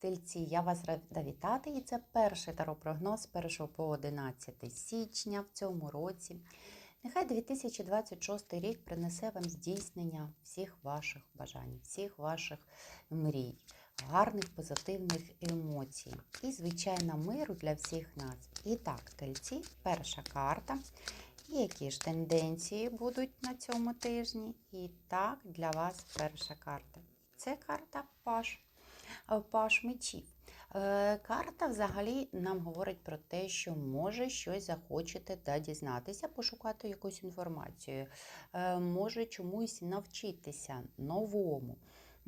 Тельці, я вас рада вітати, і це перший таропрогноз з 1 по 11 січня в цьому році. Нехай 2026 рік принесе вам здійснення всіх ваших бажань, всіх ваших мрій, гарних позитивних емоцій і, звичайно, миру для всіх нас. І так, тельці, перша карта. Які ж тенденції будуть на цьому тижні? І так, для вас перша карта. Це карта Паш. Паш мечів. Е, Карта взагалі нам говорить про те, що може щось захочете та дізнатися, пошукати якусь інформацію, Е, може чомусь навчитися новому.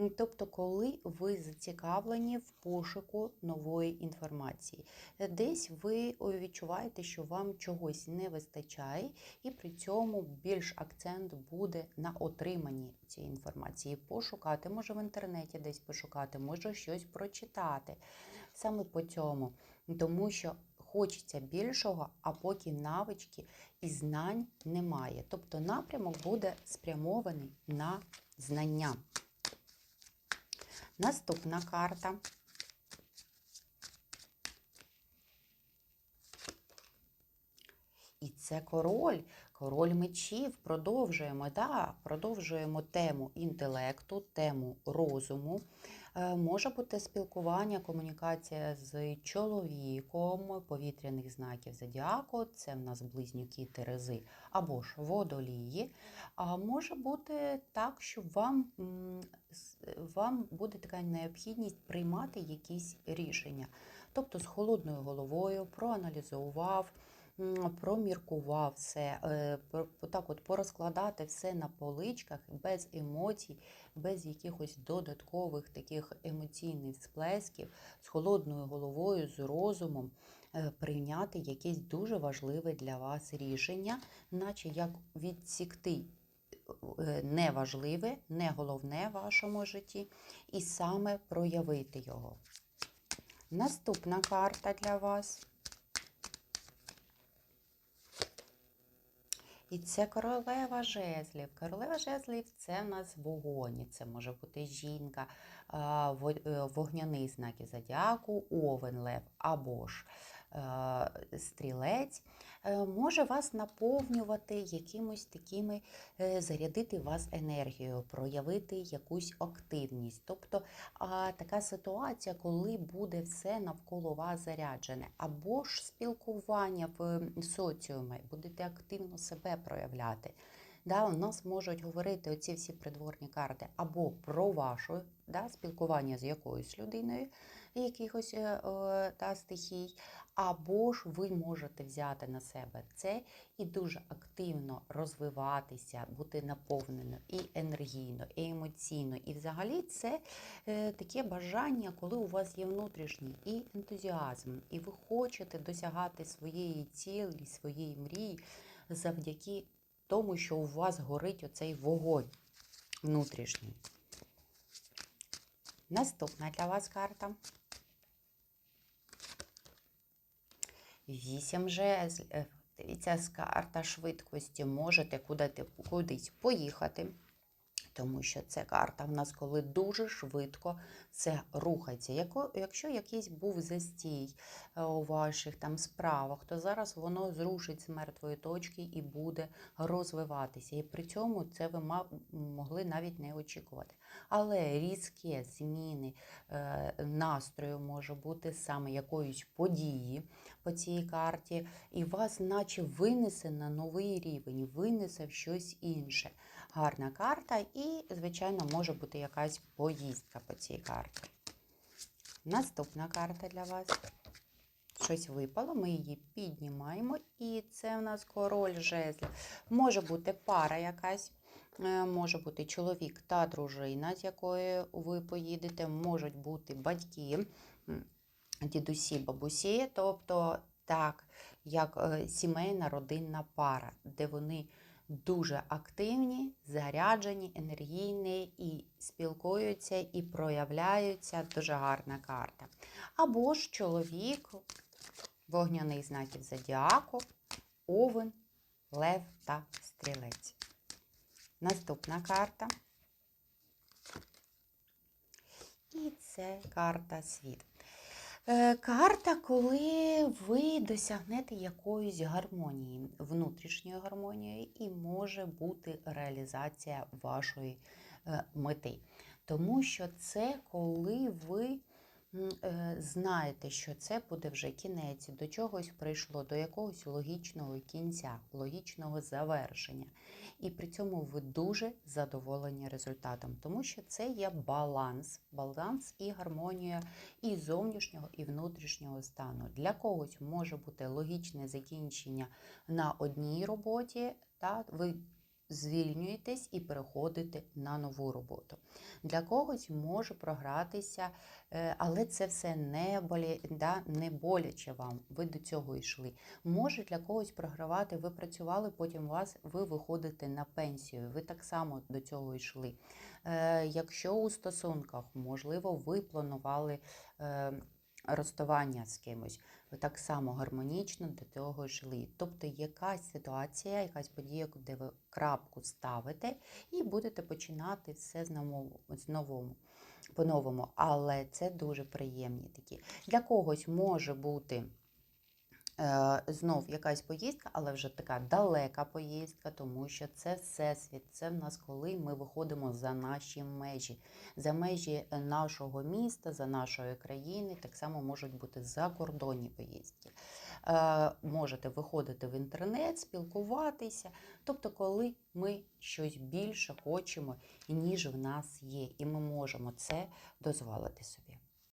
Ну, Тобто, коли ви зацікавлені в пошуку нової інформації, десь ви відчуваєте, що вам чогось не вистачає, і при цьому більш акцент буде на отриманні цієї інформації. Пошукати, може в інтернеті десь пошукати, може щось прочитати. Саме по цьому, тому що хочеться більшого, а поки навички і знань немає. Тобто напрямок буде спрямований на знання. Наступна карта. І це король, король мечів. Продовжуємо, да, продовжуємо тему інтелекту, тему розуму. Е, Може бути спілкування, комунікація з чоловіком повітряних знаків зодіаку, це в нас близнюки Терези або ж водолії. А може бути так, що вам, вам буде така необхідність приймати якісь рішення. Тобто з холодною головою проаналізував, проміркував все, е, так от порозкладати все на поличках без емоцій, без якихось додаткових таких емоційних сплесків, з холодною головою, з розумом е, прийняти якесь дуже важливе для вас рішення, наче як відсікти е, неважливе, не головне в вашому житті, і саме проявити його. Наступна карта для вас. І це королева жезлів. Королева жезлів це в нас вогонь. Це може бути жінка, е, вогняний знак зодіаку, овен, лев або ж стрілець. Е, Може вас наповнювати якимось такими, е, зарядити вас енергією, проявити якусь активність. Тобто така ситуація, коли буде все навколо вас заряджене, або ж спілкування в соціумі, будете активно себе проявляти. Да, у нас можуть говорити оці всі придворні карти або про ваше да, спілкування з якоюсь людиною, якихось е, е, та, стихій, або ж ви можете взяти на себе це і дуже активно розвиватися, бути наповнено і енергійно, і емоційно. І взагалі це е, таке бажання, коли у вас є внутрішній і ентузіазм, і ви хочете досягати своєї цілі, своєї мрії завдяки тому, що у вас горить оцей вогонь внутрішній. Наступна для вас карта. Вісім жезлів. Е, Дивіться, з карта швидкості. Можете куди- кудись поїхати. Тому що це карта в нас, коли дуже швидко все рухається. Якщо якийсь був застій е, у ваших там справах, то зараз воно зрушить з мертвої точки і буде розвиватися. І при цьому це ви могли навіть не очікувати. Але різкі зміни е, настрою може бути саме якоїсь події по цій карті, і вас, наче винесе на новий рівень, винесе в щось інше. Гарна карта, і, звичайно, може бути якась поїздка по цій карті. Наступна карта для вас. Щось випало, ми її піднімаємо, і це у нас король жезлів. Може бути пара якась, може бути чоловік та дружина, з якою ви поїдете, можуть бути батьки, дідусі, бабусі, тобто так, як е, сімейна родинна пара, де вони дуже активні, заряджені, енергійні і спілкуються і проявляються. Дуже гарна карта. Або ж чоловік, вогняний знаків зодіаку, овен, лев та стрілець. Наступна карта. І це карта світ. Е, Карта, коли ви досягнете якоїсь гармонії, внутрішньої гармонії, і може бути реалізація вашої е, мети. Тому що це коли ви знаєте, що це буде вже кінець, до чогось прийшло, до якогось логічного кінця, логічного завершення. І при цьому ви дуже задоволені результатом, тому що це є баланс, баланс і гармонія і зовнішнього, і внутрішнього стану. Для когось може бути логічне закінчення на одній роботі, та ви звільнюєтесь і переходите на нову роботу. Для когось може програтися, е, але це все не, болі, да, не боляче вам. Ви до цього йшли. Може для когось програвати, ви працювали, потім вас, ви виходите на пенсію. Ви так само до цього йшли. Е, Якщо у стосунках, можливо, ви планували. Розставання з кимось, ви так само гармонічно до цього жили. Тобто якась ситуація, якась подія, де ви крапку ставите і будете починати все з новому, по-новому. Але це дуже приємні такі. Для когось може бути знов якась поїздка, але вже така далека поїздка, тому що це всесвіт. Це в нас коли ми виходимо за наші межі, за межі е, нашого міста, за нашої країни. Так само можуть бути закордонні поїздки. Е, можете виходити в інтернет, спілкуватися. Тобто, коли ми щось більше хочемо, ніж в нас є, і ми можемо це дозволити собі.